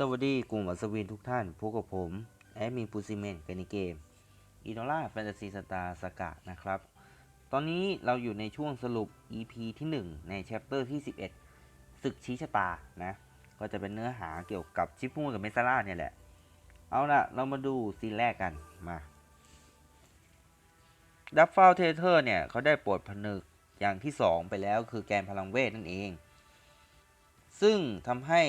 สวัสดีกลุ่มอัศวินทุกท่านพบกับผม แอดมินปูซิเมนกันในเกมอีโนล่าแฟนตาซีสตาร์สกะนะครับ ตอนนี้เราอยู่ในช่วงสรุป EP ที่ 1 ในแชปเตอร์ที่ 11ศึกชี้ชะตานะ ก็จะเป็นเนื้อหาเกี่ยวกับชิปมูกับเมซาร่าเนี่ยแหละ เอาละเรามาดูซีนแรกกันมาดับฟาวเทเทอร์เนี่ยเขาได้ปลดผนึกอย่างที่ 2 ไปแล้วคือแกนพลังเวทนั่นเอง ซึ่งทำให้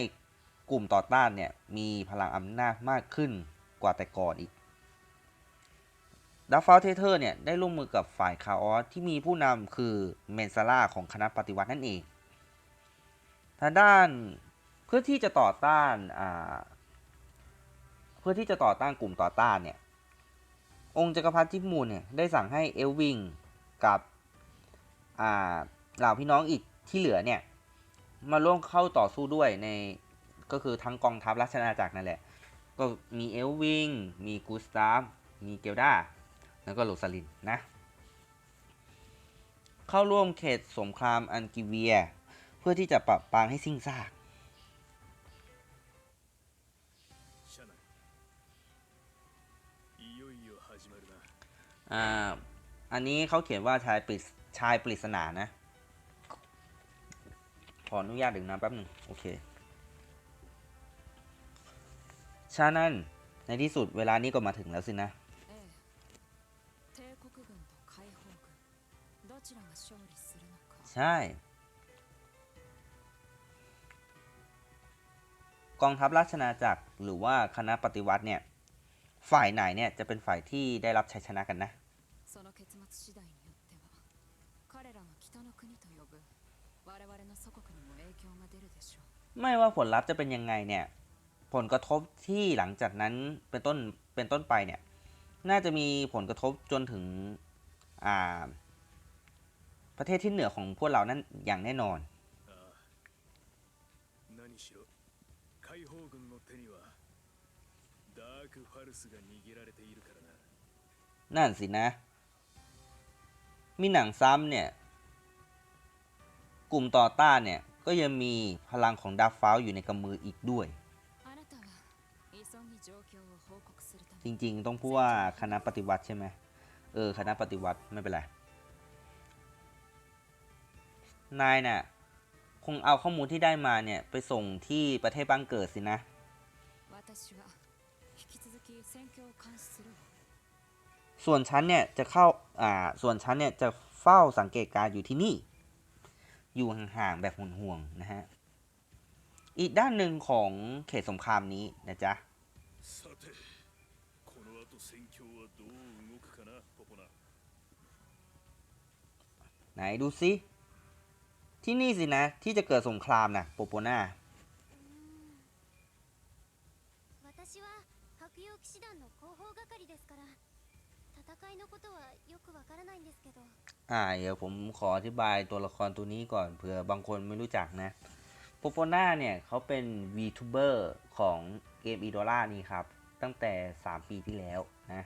กลุ่มต่อต้านเนี่ยมีพลังอำนาจมากขึ้นกว่าแต่ก่อนอีกดัฟฟาเทเทอร์เนี่ยได้ร่วมมือกับฝ่ายคาออสที่มีผู้นำคือเมนซาร่าของคณะปฏิวัตินั่นเอง ทางด้านเพื่อที่จะต่อต้านอ่าเพื่อที่จะต่อต้านกลุ่มต่อต้านเนี่ยองค์จักรพรรดิทิมูลเนี่ยได้สั่งให้เอลวิงกับอ่าเหล่าพี่น้องอีกที่เหลือเนี่ยมาร่วมเข้าต่อสู้ด้วยใน ก็คือทั้งกองทัพรัชนาณาจักรนั่นแหละ ก็มีเอลวิง มีกูสตาฟ มีเกลดา แล้วก็โรซาลินนะ เข้าร่วมเขตสงครามอันกิเวีย เพื่อที่จะปรับปรางให้สิ้นซากอ่า อันนี้เขาเขียนว่าชายปริชายปริศนานะ ขออนุญาตดื่มน้ำแป๊บหนึ่งโอเค ชานั่นในที่สุดเวลานี้ก็มาถึงแล้วสินะ ใช่ กองทัพราชนาจักรหรือว่าคณะปฏิวัติเนี่ย ฝ่ายไหนเนี่ยจะเป็นฝ่ายที่ได้รับชัยชนะกันนะไม่ว่าผลลัพธ์จะเป็นยังไงเนี่ย ผลกระทบที่หลังจากนั้นเป็นต้นเป็นต้นไปเนี่ยน่าจะมีผลกระทบจนถึงประเทศที่เหนือของพวกเรานั้นอย่างแน่นอนนั่นสินะ มีหนังซ้ำเนี่ย กลุ่มต่อต้านเนี่ย ก็ยังมีพลังของดาร์ฟาอยู่ในกำมืออีกด้วย จริง ๆ ต้องพูดว่าคณะปฏิวัติใช่ไหมเออคณะปฏิวัติไม่เป็นไร นายเนะ่ยคงเอาข้อมูลที่ได้มาเนี่ยไปส่งที่ประเทศบ้านเกิดสินะ ส่วนฉันเนี่ยจะเข้า อ่า ส่วนฉันเนี่ยจะเฝ้าสังเกตการอยู่ที่นี่ อยู่ห่างๆแบบห่วงๆนะฮะ อีกด้านหนึ่งของเขตสงครามนี้นะจ๊ะ ไหนดูซิ ที่นี่สินะ ที่จะเกิดสงครามนะโปโปนาอ่าเดี๋ยวผมขออธิบายตัวละครตัวนี้ก่อนเผื่อบางคนไม่รู้จักนะโปโปนาเนี่ยเขาเป็น VTuber ของเกมอีโดล่านี่ครับ ตั้งแต่ 3 ปีที่แล้วนะ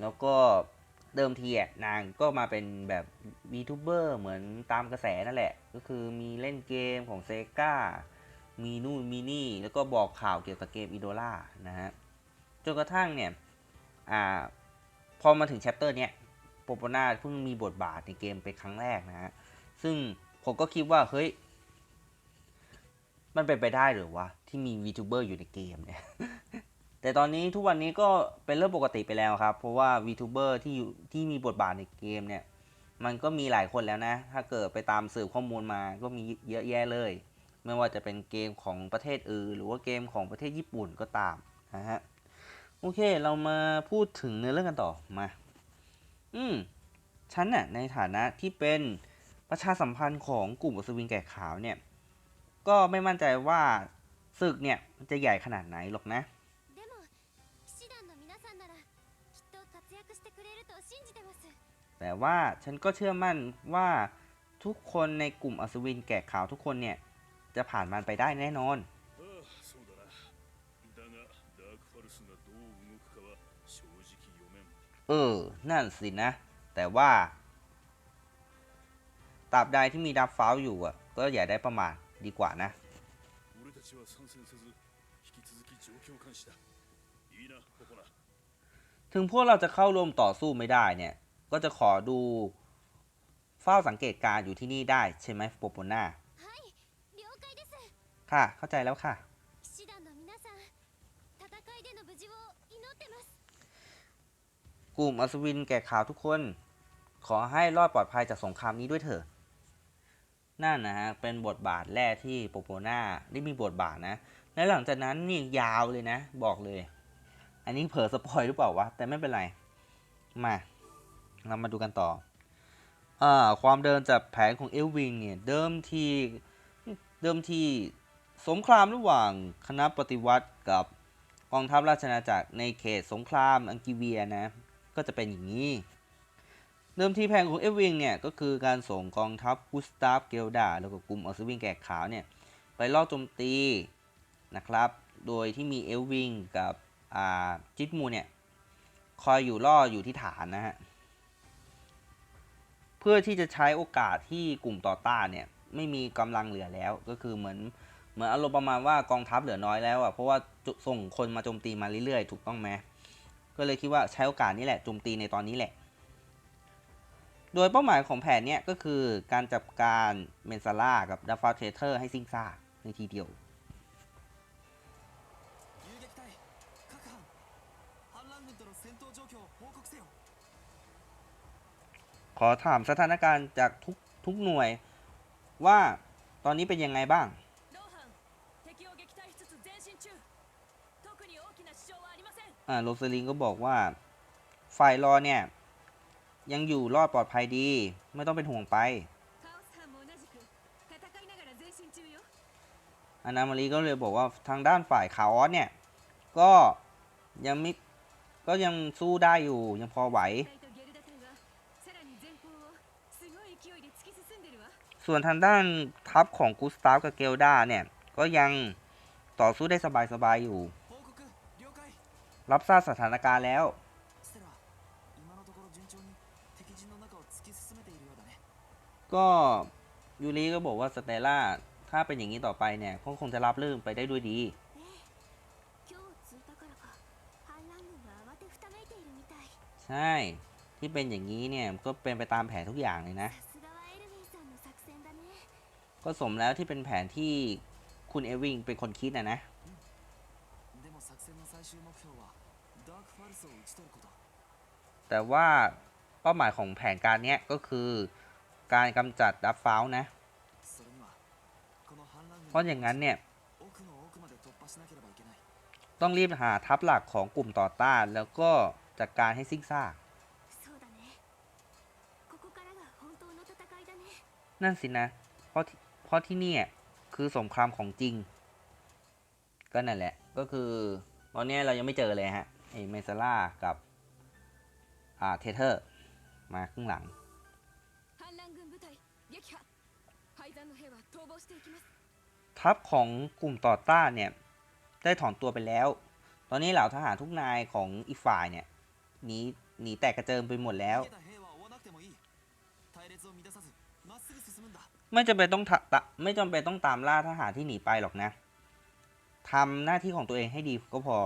แล้วก็เเดิมทีอะนางก็มาเป็นแบบ VTuber เหมือนตามกระแสนั่นแหละ ก็คือมีเล่นเกมของเซกามีนู่นมีนี่ แล้วก็บอกข่าวเกี่ยวกับเกมอีโดล่านะฮะ จนกระทั่งเนี่ยอ่าพอมาถึงแชปเตอร์เนี้ยโปโปนาเพิ่งมีบทบาทในเกมเป็นครั้งแรกนะฮะ ซึ่งผมก็คิดว่า เฮ้ย มันเป็นไปได้หรือวะ ที่มี VTuber อยู่ในเกมเนี่ย แต่ตอนนี้ทุกวันนี้ก็เป็นเรื่องปกติไปแล้วครับ เพราะว่า VTuber ที่อยู่ที่มีบทบาทในเกมเนี่ย มันก็มีหลายคนแล้วนะ ถ้าเกิดไปตามสืบข้อมูลมาก็มีเยอะแยะเลย ไม่ว่าจะเป็นเกมของประเทศอื่นหรือว่าเกมของประเทศญี่ปุ่นก็ตามนะฮะ โอเค เรามาพูดถึงเนื้อเรื่องกันต่อมา อืมฉันน่ะในฐานะที่เป็นประชาสัมพันธ์ของกลุ่มอัศวินแก่ขาวเนี่ย ก็ไม่มั่นใจว่าศึกเนี่ยจะใหญ่ขนาดไหนหรอกนะ แต่ว่าฉันก็เชื่อมั่นว่าทุกคนในกลุ่มอัศวินแก่ขาวทุกคนเนี่ย จะผ่านมันไปได้แน่นอน เออ นั่นสินะ แต่ว่าตราบใดที่มีดับฟ้าอยู่อะ ก็อย่าได้ประมาทดีกว่านะ ถึงพวกเราจะเข้าร่วมต่อสู้ไม่ได้เนี่ย ก็จะขอดูเฝ้าสังเกตการอยู่ที่นี่ได้ใช่ไหมโปโปนาค่ะ เข้าใจแล้วค่ะ กลุ่มอัศวินแก่ข่าวทุกคน ขอให้รอดปลอดภัยจากสงครามนี้ด้วยเถอะ นั่นนะฮะ เป็นบทบาทแรกที่โปโปนาได้มีบทบาทนะ และหลังจากนั้นนี่ยาวเลยนะ บอกเลย อันนี้เผลอสปอยหรือเปล่าวะ แต่ไม่เป็นไร มาเรามาดูกันต่ออความเดินจากแผนของเอลวิงเนี่ย เดิมทีเดิมทีสงครามระหว่างคณะปฏิวัติกับกองทัพราชอาจักรในเขตสงครามอังกิเวียนะ ก็จะเป็นอย่างนี้ เดิมทีแผนของเอลวิงเนี่ย ก็คือการส่งกองทัพกุสตาฟเกลดา แล้วก็กลุ่มอัศวินแกะขาวเนี่ย ไปล่อโจมตีนะครับ โดยที่มีเอลวิงกับ จิตมูเนี่ยคอยอยู่ล่ออยู่ที่ฐานนะฮะเพื่อที่จะใช้โอกาสที่กลุ่มต่อต้านเนี่ยไม่มีกำลังเหลือแล้วก็คือเหมือนเหมือนอารมณ์ประมาณว่ากองทัพเหลือน้อยแล้วอะเพราะว่าส่งคนมาโจมตีมาเรื่อยๆ ถูกต้องไหมก็เลยคิดว่าใช้โอกาสนี้แหละโจมตีในตอนนี้แหละ โดยเป้าหมายของแผนเนี่ยก็คือการจับการเมนซาร่ากับดัฟฟาเทเทอร์ให้สิ้นซาในทีเดียว ขอถามสถานการณ์จากทุกทุกหน่วยว่าตอนนี้เป็นยังไงบ้าง อ่าโรสลินก็บอกว่า ฝ่ายรอเนี่ย ยังอยู่รอดปลอดภัยดี ไม่ต้องเป็นห่วงไปอนามารีก็เลยบอกว่าทางด้านฝ่ายคาออสเนี่ย ก็ยังไม่ก็ยังสู้ได้อยู่ยังพอไหว ส่วนทางด้านทัพของกูสตาฟกับเกลดาเนี่ย ก็ยังต่อสู้ได้สบายๆอยู่ รับทราบสถานการณ์แล้ว ก็ยูริก็บอกว่าสเตล่า ถ้าเป็นอย่างนี้ต่อไปเนี่ยก็คงจะรับเรื่องไปได้ด้วยดีใช่ ที่เป็นอย่างนี้เนี่ย ก็เป็นไปตามแผนทุกอย่างเลยนะ ผสมแล้วที่เป็นแผนที่คุณเอวิงเป็นคนคิดนะนะแต่ว่าเป้าหมายของแผนการนี้ก็คือการกำจัดดับฟ้าวนะ เพราะอย่างนั้นเนี่ย ต้องรีบหาทัพหลักของกลุ่มต่อต้าน แล้วก็จัดการให้ซิ่งซ่านั่นสินะ เพราะ เพราะที่นี่คือสงครามของจริง ก็นั่นแหละ ก็คือตอนนี้เรายังไม่เจอเลยฮะไอเมซาร่ากับอ่าเทเทอร์ มาข้างหลัง ทัพของกลุ่มต่อต้านเนี่ย ได้ถอนตัวไปแล้ว ตอนนี้เหล่าทหารทุกนายของอีกฝ่ายเนี่ยหนีหนีแตกกระเจิงไปหมดแล้ว ไม่จำเป็นต้องไม่จำเป็นต้องตามล่าทหารที่หนีไปหรอกนะทำหน้าที่ของตัวเองให้ดีก็พอ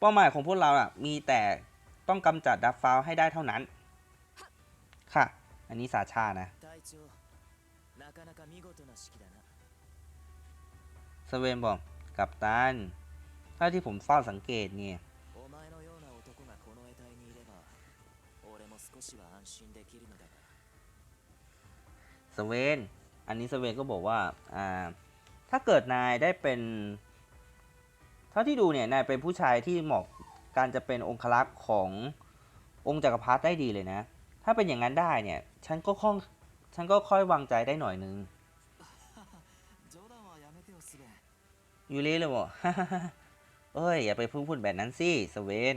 เป้าหมายของพวกเราอะมีแต่ต้องกำจัดดับฟ้าให้ได้เท่านั้น ค่ะ อันนี้สาชานะสเวนบอกกับตันถ้าที่ผมเฝ้าสังเกตเนี่ย สเวน อันนี้สเวนก็บอกว่า อ่า ถ้าเกิดนายได้เป็น เท่าที่ดูเนี่ย นายเป็นผู้ชายที่เหมาะการจะเป็นองครักษ์ขององค์จักรพรรดิได้ดีเลยนะ ถ้าเป็นอย่างนั้นได้เนี่ย ฉันก็ค่อง ฉันก็ค่อยวางใจได้หน่อยนึงยูเล่เลยวะเอ้ย อย่าไปพึ่งพูดแบบนั้นสิสเวน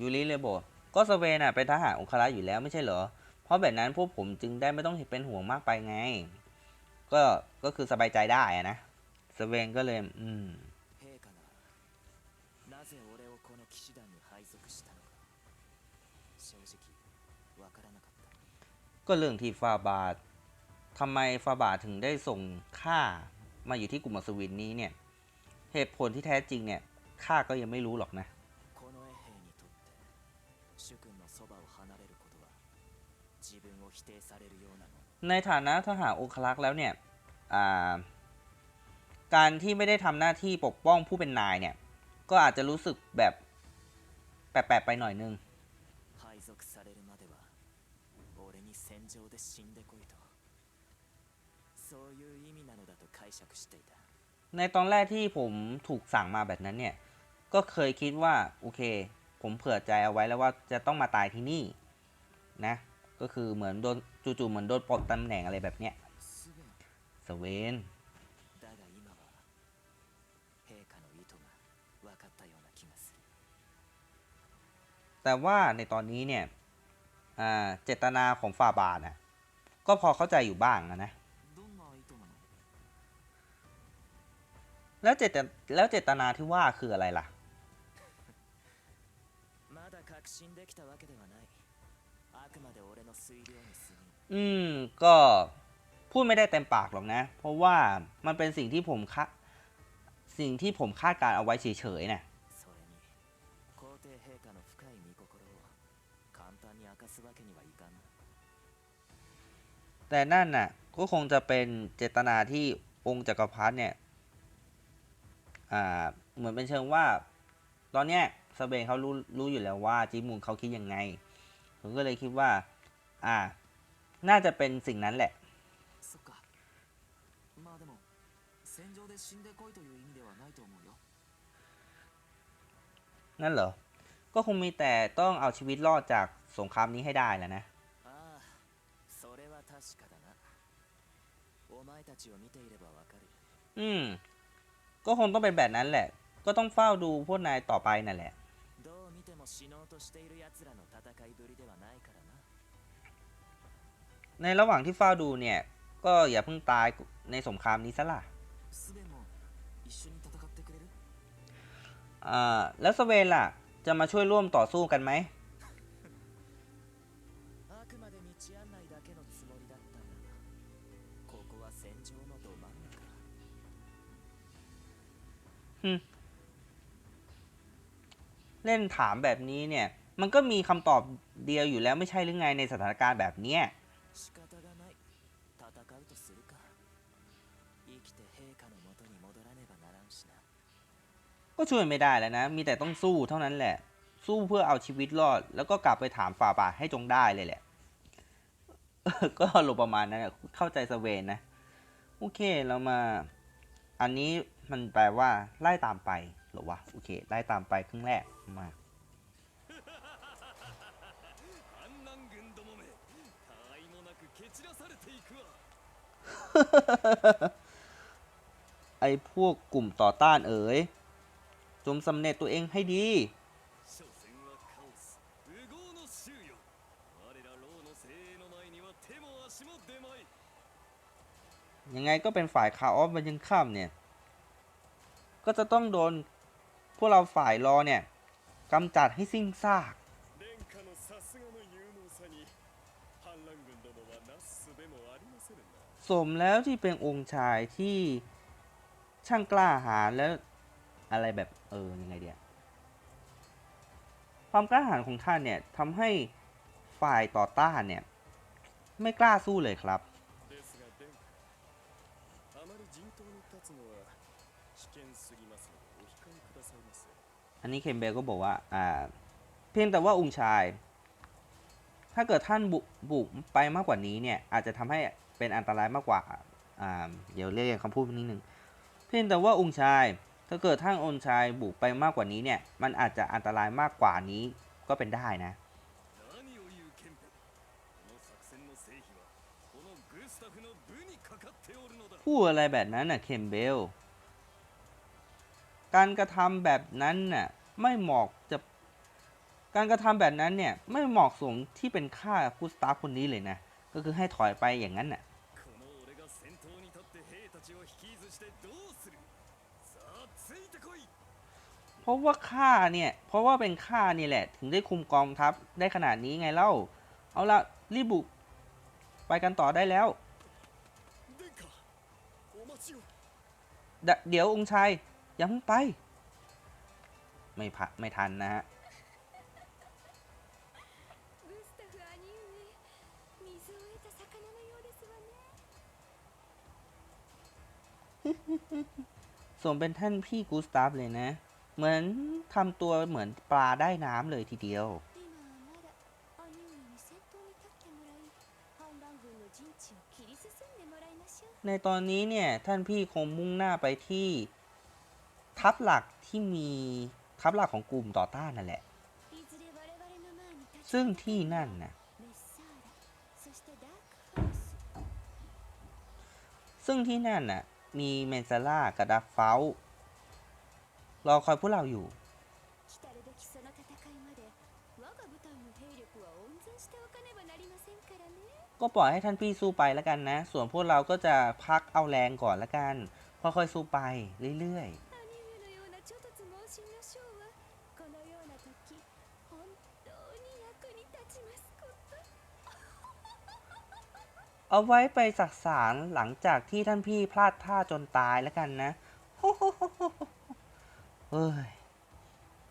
ยูริเลยบอกก็สเวนน่ะเป็นทหารองครัอยู่แล้วไม่ใช่เหรอ เพราะแบบนั้นพวกผมจึงได้ไม่ต้องเป็นห่วงมากไปไง ก็ ก็คือสบายใจได้นะสเวนก็เลย อืมก็เรื่องที่ฟาบาททำไมฟาบาถึงได้ส่งข้ามาอยู่ที่กลุ่มอัศวินนี้เนี่ย เหตุผลที่แท้จริงเนี่ยข้าก็ยังไม่รู้หรอกนะ ในฐานะทหารโองครักแล้วเนี่ยการที่ไม่ได้ทำหน้าที่ปกป้องผู้เป็นนายเนี่ย ก็อาจจะรู้สึกแบบแปลกๆไปหน่อยนึงในตอนแรกที่ผมถูกสั่งมาแบบนั้นเนี่ย ก็เคยคิดว่า โอเค ผมเผื่อใจเอาไว้แล้วว่าจะต้องมาตายที่นี่นะ ก็คือเหมือนโดนจู่ๆเหมือนโดนปลดตำแหน่งอะไรแบบเนี้ยสเวนแต่ว่าในตอนนี้เนี่ยเจตนาของฝ่าบาทนะก็พอเข้าใจอยู่บ้างนะ แล้วเจตแล้วเจตนาที่ว่าคืออะไรล่ะ อืม ก็พูดไม่ได้เต็มปากหรอกนะ เพราะว่ามันเป็นสิ่งที่ผมคาดสิ่งที่ผมคาดการเอาไว้เฉยๆนะแต่นั่นน่ะ ก็คงจะเป็นเจตนาที่องค์จักรพรรดิเนี่ยเหมือนเป็นเชิงว่า ตอนเนี้ยสเบงเขารู้รู้อยู่แล้วว่าจีมุนเขาคิดยังไง ผมก็เลยคิดว่า อ่า น่าจะเป็นสิ่งนั้นแหละนั่นเหรอ ก็คงมีแต่ต้องเอาชีวิตรอดจากสงครามนี้ให้ได้แหละนะอืม ก็คงต้องเป็นแบบนั้นแหละ ก็ต้องเฝ้าดูพวกนายต่อไปนั่นแหละ も死のうとしている奴らの戦いぶりではないからな ในระหว่างที่เฝ้าดูเนี่ย ก็อย่าเพิ่งตายในสงครามนี้ซะล่ะ スベンも一緒に戦ってくれる อ่า แล้วสเวนล่ะ จะมาช่วยร่วมต่อสู้กันไหม あくまで道案内だけのつもりだったがここは戦場のど真ん中 เล่นถามแบบนี้เนี่ย มันก็มีคำตอบเดียวอยู่แล้วไม่ใช่หรือไงในสถานการณ์แบบนี้ก็ช่วยไม่ได้แล้วนะ มีแต่ต้องสู้เท่านั้นแหละ สู้เพื่อเอาชีวิตรอด แล้วก็กลับไปถามฝ่าบาทให้จงได้เลยแหละ ก็ลงประมาณนั้นเข้าใจสเวนนะ โอเค เรามา อันนี้มันแปลว่าไล่ตามไป หรอวะ โอเค ได้ตามไปครึ่งแรก มาไอพวกกลุ่มต่อต้านเอ๋ย จมสำเร็จตัวเองให้ดี ยังไงก็เป็นฝ่ายคาออฟมันยังข้ามเนี่ย ก็จะต้องโดน วกเราฝ่ายรอเนี่ยกำจัดให้สิ้นซาก สมแล้วที่เป็นองค์ชายที่ช่างกล้าหาญแล้วอะไรแบบเออยังไงเดียความกล้าหาญของท่านเนี่ยทำให้ฝ่ายต่อต้านเนี่ย ไม่กล้าสู้เลยครับ อันนี้เคมเบลก็บอกว่าอ่าเพียงแต่ว่าองค์ชาย ถ้าเกิดท่านบุบุไปมากกว่านี้เนี่ยอาจจะทำให้เป็นอันตรายมากกว่าอ่าเดี๋ยวเรียกคำพูดนิดนึงเพียงแต่ว่าองค์ชาย ถ้าเกิดท่านองค์ชายบุกไปมากกว่านี้เนี่ยมันอาจจะอันตรายมากกว่านี้ก็เป็นได้นะพูดอะไรแบบนั้นน่ะเคมเบล การกระทำแบบนั้นน่ะไม่เหมาะจะการกระทำแบบนั้นเนี่ยไม่เหมาะสมที่เป็นค่าคูสตาร์คนนี้เลยนะก็คือให้ถอยไปอย่างนั้นน่ะเพราะว่าข้าเนี่ย เพราะว่าเป็นข้านี่แหละ ถึงได้คุมกองทัพได้ขนาดนี้ไงเล่า เอาละรีบบุกไปกันต่อได้แล้ว เดี๋ยวองค์ชัย อย่าเพิ่งไป ไม่พะไม่ทันนะฮะสมเป็นท่านพี่กูสตาฟเลยนะ เหมือนทำตัวเหมือนปลาได้น้ำเลยทีเดียวในตอนนี้เนี่ย ท่านพี่คงมุ่งหน้าไปที่ ทัพหลักที่มีทัพหลักของกลุ่มต่อต้านนั่นแหละ ซึ่งที่นั่นนะซึ่งที่นั่นน่ะ มีเมนซาร่ากับดักเฟลรอคอยพวกเราอยู่ ก็ปล่อยให้ท่านพี่สู้ไปแล้วกันนะ ส่วนพวกเราก็จะพักเอาแรงก่อนแล้วกันพอค่อยสู้ไปเรื่อยๆ เอาไว้ไปสักสารหลังจากที่ท่านพี่พลาดท่าจนตายแล้วกันนะเฮ้ย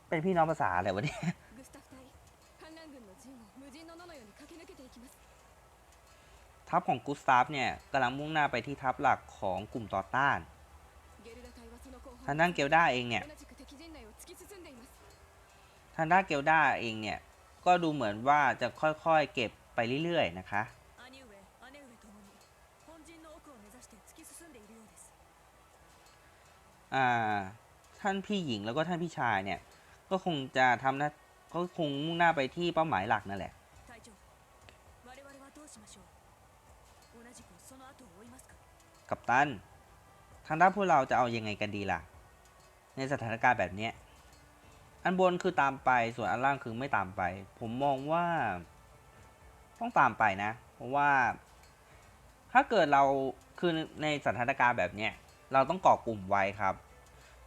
เป็นพี่น้องภาษาอะไรวะเนี่ยทัพของกุสตาฟเนี่ยกำลังมุ่งหน้าไปที่ทัพหลักของกลุ่มต่อต้าน ทางด้านเกลด้าเองเนี่ย ทางด้านเกลด้าเองเนี่ย ก็ดูเหมือนว่าจะค่อยๆเก็บไปเรื่อยๆนะคะ ท่านพี่หญิงแล้วก็ท่านพี่ชายเนี่ย ก็คงจะทำนะก็คงมุ่งหน้าไปที่เป้าหมายหลักนั่นแหละกับตันทางด้านพวกเราจะเอายังไงกันดีล่ะ ในสถานการณ์แบบนี้อันบนคือตามไปส่วนอันล่างคือไม่ตามไป ผมมองว่า ต้องตามไปนะ เพราะว่า ถ้าเกิดเราคือในสถานการณ์แบบนี้ เราต้องก่อกลุ่มไว้ครับ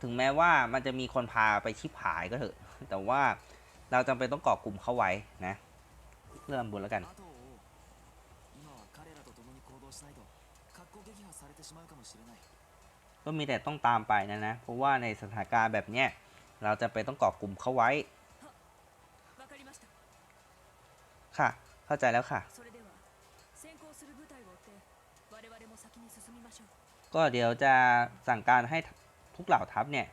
ถึงแม้ว่ามันจะมีคนพาไปชิบหายก็เถอะ แต่ว่าเราจำเป็นต้องก่อกลุ่มเข้าไว้นะ เริ่มบุญแล้วกันก็มีแต่ต้องตามไปนะนะ เพราะว่าในสถานการณ์แบบเนี้ยเราจะไปต้องก่อกลุ่มเข้าไว้ ค่ะ เข้าใจแล้วค่ะ ก็เดี๋ยวจะสั่งการให้ทุกเหล่าทัพเนี่ย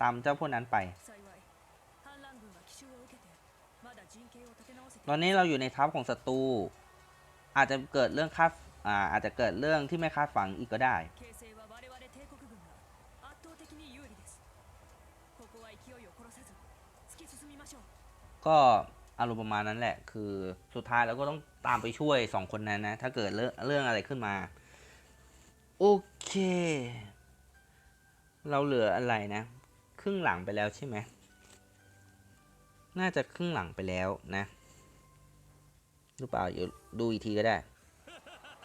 ตามเจ้าพวกนั้นไป ตอนนี้เราอยู่ในทัพของศัตรูอาจจะเกิดเรื่องคาดอาอาจจะเกิดเรื่องที่ไม่คาดฝันอีกก็ได้ ก็อารมณ์ประมาณนั้นแหละ คือสุดท้ายเราก็ต้องตามไปช่วยสองคนนั้นนะ ถ้าเกิดเรื่องอะไรขึ้นมา โอเค เราเหลืออะไรนะ ครึ่งหลังไปแล้วใช่ไหม น่าจะครึ่งหลังไปแล้วนะรือเปล่าเดี๋ยวดูอีกทีก็ได้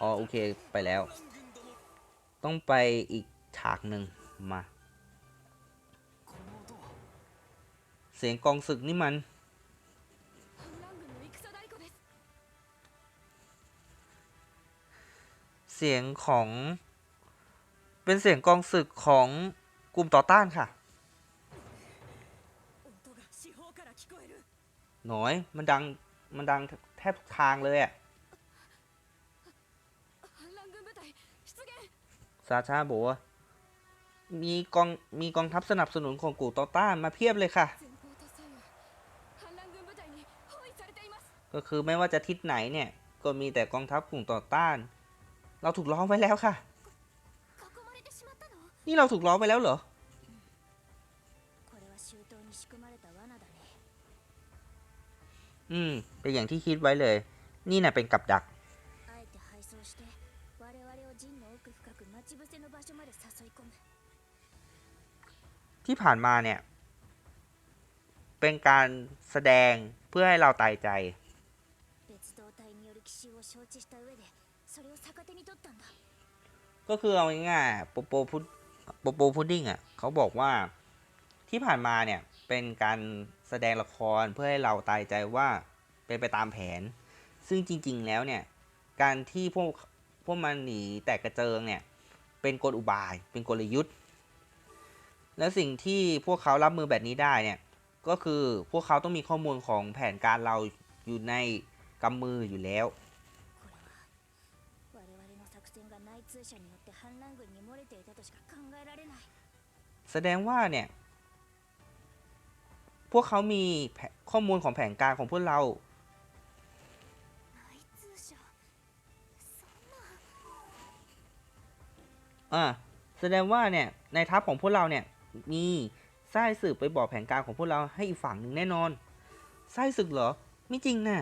อ๋อโอเคไปแล้ว ต้องไปอีกฉากหนึ่งมา เสียงกองศึกนี่มัน เสียงของ เป็นเสียงกองศึกของกลุ่มต่อต้านค่ะ หน่อย มันดัง มันดังแทบทุกทางเลยอะซาชาบอกว่ามีกองมีกองทัพสนับสนุนของกลุ่มต่อต้านมาเพียบเลยค่ะ ก็คือไม่ว่าจะทิศไหนเนี่ย ก็มีแต่กองทัพกลุ่มต่อต้าน เราถูกล้อมไว้แล้วค่ะ นี่เราถูกล้อไปแล้วเหรออืมเป็นอย่างที่คิดไว้เลย นี่นะเป็นกับดัก ที่ผ่านมาเนี่ย เป็นการแสดงเพื่อให้เราตายใจก็คือเอาง่ายๆโปโปพูด โปโปพุดดิ้งอะเขาบอกว่าที่ผ่านมาเนี่ยเป็นการแสดงละครเพื่อให้เราตายใจว่าเป็นไปตามแผน ซึ่งจริง ๆ แล้วเนี่ยการที่พวกพวกมันหนีแตกกระเจิงเนี่ยเป็นกลอุบาย เป็นกลยุทธ์ และสิ่งที่พวกเขารับมือแบบนี้ได้เนี่ยก็คือพวกเขาต้องมีข้อมูลของแผนการเราอยู่ในกำมืออยู่แล้ว แสดงว่าเนี่ย พวกเขามีข้อมูลของแผงการของพวกเรา อ่า แสดงว่าเนี่ยในทัพของพวกเราเนี่ย มีไส้สืบไปบอกแผงการของพวกเราให้อีกฝั่งหนึ่งแน่นอนไส้สึกเหรอ ไม่จริงนะ่ะ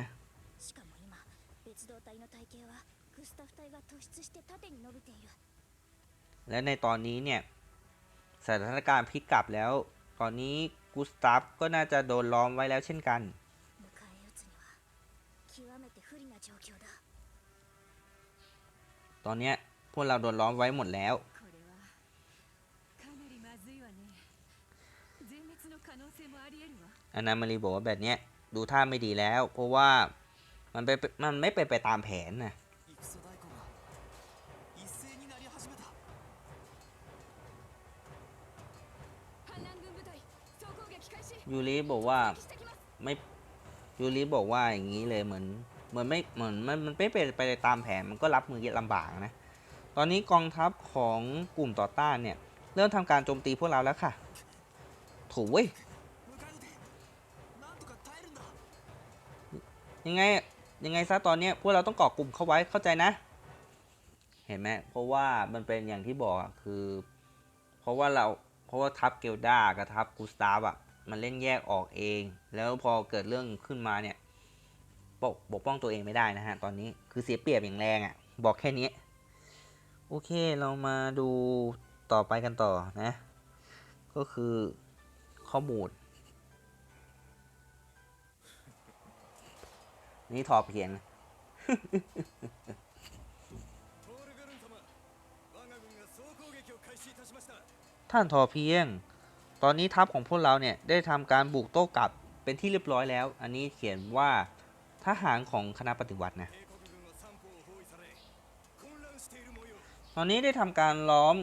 และในตอนนี้เนี่ย สถานการณ์พลิกกลับแล้ว ตอนนี้กุสตาฟก็น่าจะโดนล้อมไว้แล้วเช่นกัน ตอนนี้พวกเราโดนล้อมไว้หมดแล้ว อนามารีบอกว่าแบบนี้ดูท่าไม่ดีแล้ว เพราะว่ามันไปมันไม่ไปไปตามแผนนะ ยูริบอกว่าไม่ยูริบอกว่าอย่างนี้เลยเหมือนเหมือนไม่เหมือนมันมันไม่เป็นไปตามแผนมันก็รับมือลำบากนะ ตอนนี้กองทัพของกลุ่มต่อต้านเนี่ย เริ่มทำการโจมตีพวกเราแล้วค่ะถูเว้ยยังไงยังไงซะตอนนี้พวกเราต้องเกาะกลุ่มเข้าไว้เข้าใจนะ เห็นไหมเพราะว่ามันเป็นอย่างที่บอกคือ เพราะว่าเราเพราะว่าทัพเกลดากับทัพกูสตาร์อะ มันเล่นแยกออกเอง แล้วพอเกิดเรื่องขึ้นมาเนี่ยปกปกป้องตัวเองไม่ได้นะฮะ ตอนนี้คือเสียเปรียบอย่างแรงอะ่ะ บอกแค่นี้ โอเคเรามาดูต่อไปกันต่อนะ ก็คือข้อมูลนี่ถอบเขียนท่านทอเพียง ตอนนี้ทัพของพวกเราเนี่ยได้ทำการบุกโต้กลับเป็นที่เรียบร้อยแล้ว อันนี้เขียนว่าทหารของคณะปฏิวัตินะ ตอนนี้ได้ทำการล้อม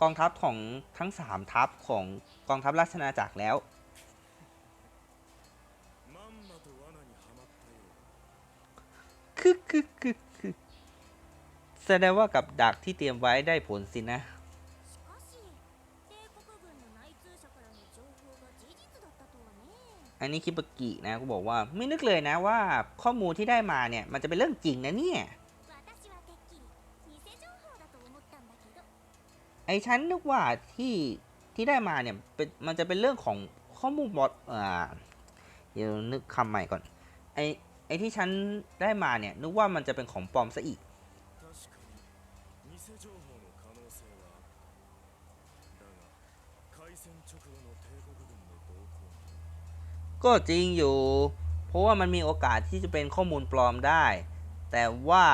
กองทัพของทั้ง 3 ทัพของกองทัพราชนาจักรแล้ว คือคือคือแสดงว่ากับดักที่เตรียมไว้ได้ผลสินะ อันนี้คิปกินะกูบอกว่าไม่นึกเลยนะว่าข้อมูลที่ได้มาเนี่ย มันจะเป็นเรื่องจริงนะเนี่ยไอ้ฉันนึกว่าที่ที่ได้มาเนี่ยเป็นมันจะเป็นเรื่องของข้อมูลบอดอ่าเดี๋ยวนึกคำใหม่ก่อนไอ้ไอ้ที่ฉันได้มาเนี่ยนึกว่ามันจะเป็นของปลอมซะอีก ก็จริงอยู่ เพราะว่ามันมีโอกาสที่จะเป็นข้อมูลปลอมได้ แต่ว่า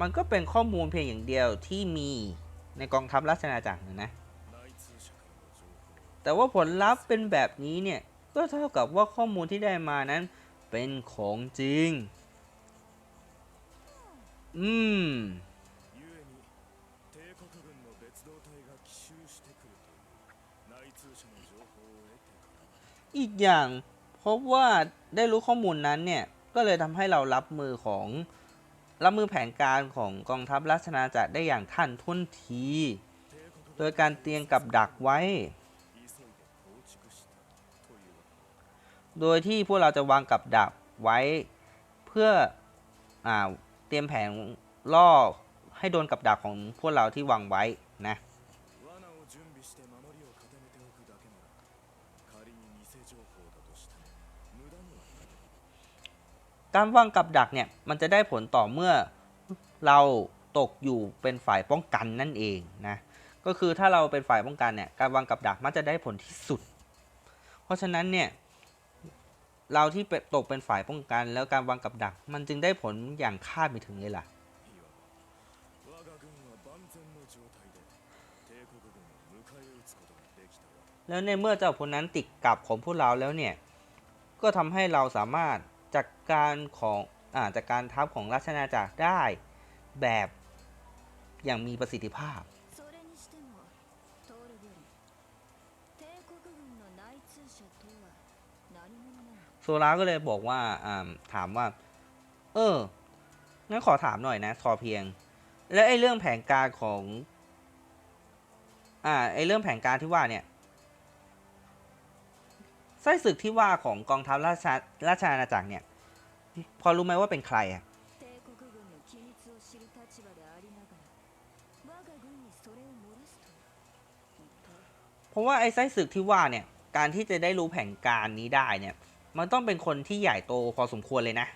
มันก็เป็นข้อมูลเพียงอย่างเดียวที่มีในกองทัพราชอณาจักรนะ แต่ว่าผลลัพธ์เป็นแบบนี้เนี่ย ก็เท่ากับว่าข้อมูลที่ได้มานั้น เป็นของจริง อืม อีกอย่างพบว่าได้รู้ข้อมูลนั้นเนี่ย ก็เลยทำให้เรารับมือของรับมือแผนการของกองทัพราชนาจะได้อย่างทันท่วงที โดยการเตรียงกับดักไว้ โดยที่พวกเราจะวางกับดักไว้ เพื่ออเตรียมแผนล่อให้โดนกับดักของพวกเราที่วางไว้นะ การวางกับดักเนี่ยมันจะได้ผลต่อเมื่อเราตกอยู่เป็นฝ่ายป้องกันนั่นเองนะก็คือถ้าเราเป็นฝ่ายป้องกันเนี่ยการวางกับดักมันจะได้ผลที่สุด เพราะฉะนั้นเนี่ยเราที่ตกเป็นฝ่ายป้องกัน แล้วการวางกับดัก มันจึงได้ผลอย่างคาดไม่ถึงเลยล่ะแล้วในเมื่อเจ้าพลนั้นติดกับของพวกเราแล้วเนี่ยก็ทำให้เราสามารถ จากการของอจากการทัพของราชนาจักรได้แบบอย่างมีประสิทธิภาพ โซลาก็เลยบอกว่าถามว่า เออ งั้นขอถามหน่อยนะทอเพียง แล้วไอ้เรื่องแผนการของ อ่า ไอ้เรื่องแผนการที่ว่าเนี่ย ไส้ศึกที่ว่าของกองทัพราชาราชอาณาจักรเนี่ย พอรู้ไหมว่าเป็นใครอะเพราะว่าไอ้ไส้ศึกที่ว่าเนี่ย การที่จะได้รู้แผนการนี้ได้เนี่ย มันต้องเป็นคนที่ใหญ่โตพอสมควรเลยนะ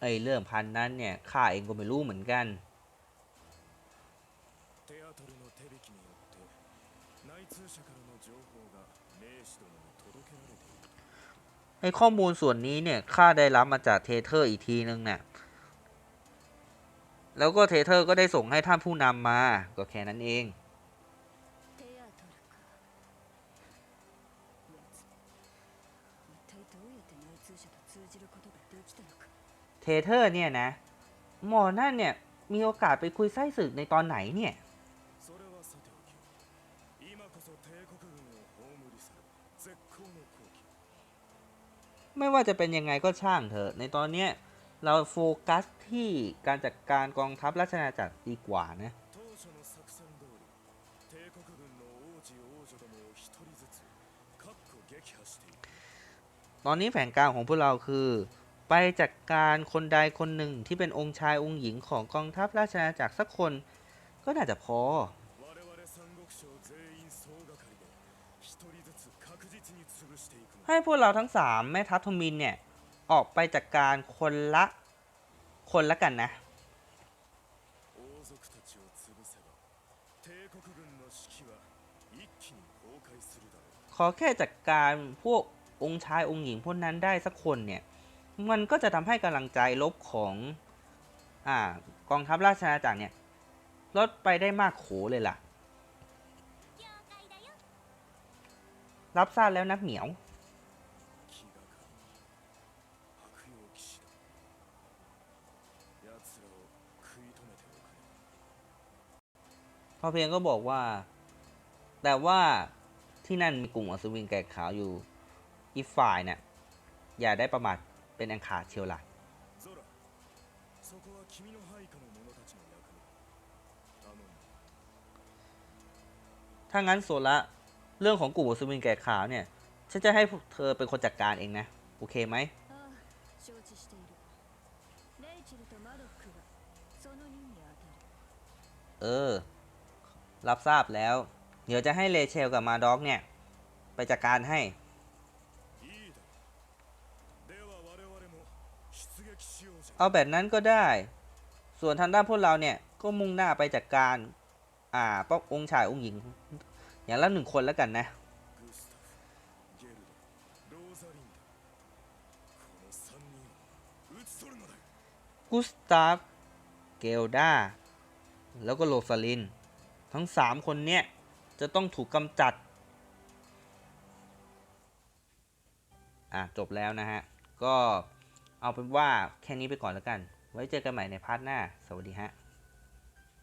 ไอ้เรื่องพันนั้นเนี่ยข้าเองก็ไม่รู้เหมือนกันไอ้ข้อมูลส่วนนี้เนี่ยข้าได้รับมาจากเทเทอร์อีกทีนึงเนี่ยแล้วก็เทเทอร์ก็ได้ส่งให้ท่านผู้นำมา ก็แค่นั้นเอง เทเธอร์เนี่ยนะ หมอนั่นเนี่ย มีโอกาสไปคุยไส้ศึกในตอนไหนเนี่ย ไม่ว่าจะเป็นยังไงก็ช่างเถอะ ในตอนเนี้ยเราโฟกัสที่การจัดการกองทัพราชนาจักรดีกว่านะตอนนี้แผนการของพวกเราคือ ไปจัดกการคนใดคนหนึ่งที่เป็นองค์ชายองค์หญิงของกองทัพราชอาาจักรสักคนก็น่าจะพอ ให้พวกเราทั้งสามแม่ทัพทมินเนี่ย ออกไปจัดกการคนละคนละกันนะขอแค่จัดกการพวกองค์ชายองค์หญิงพวกนั้นได้สักคนเนี่ย มันก็จะทำให้กำลังใจลบของอกองทัพราชอาจักรเนี่ยลดไปได้มากโขเลยล่ะ รับทราบแล้วนะเหมียว พอเพียงก็บอกว่า แต่ว่าที่นั่นมีกลุ่มอสุวินแก่ขาวอยู่ อีกฝ่ายเนี่ยอย่าได้ประมาท เป็นอังคาเชียวล่ะถ้างั้นโซละเรื่องของกลุ่มสวินแก่ขาวเนี่ย ฉันจะให้เธอเป็นคนจัดการเองนะ โอเคไหมเออ รับทราบแล้ว เดี๋ยวจะให้เลเชลกับมาด็อกเนี่ย ไปจัดการให้ เอาแบบนั้นก็ได้ ส่วนทางด้านพวกเราเนี่ยก็มุ่งหน้าไปจากการ อ่าป้ององค์ชายองค์หญิง อย่างละหนึ่งคนแล้วกันนะ กุสตาฟ เกลดา แล้วก็โรซาลิน ทั้งสามคนเนี่ยจะต้องถูกกำจัด อะจบแล้วนะฮะ ก็ เอาเป็นว่าแค่นี้ไปก่อนแล้วกัน ไว้เจอกันใหม่ในพาร์ทหน้า สวัสดีฮะ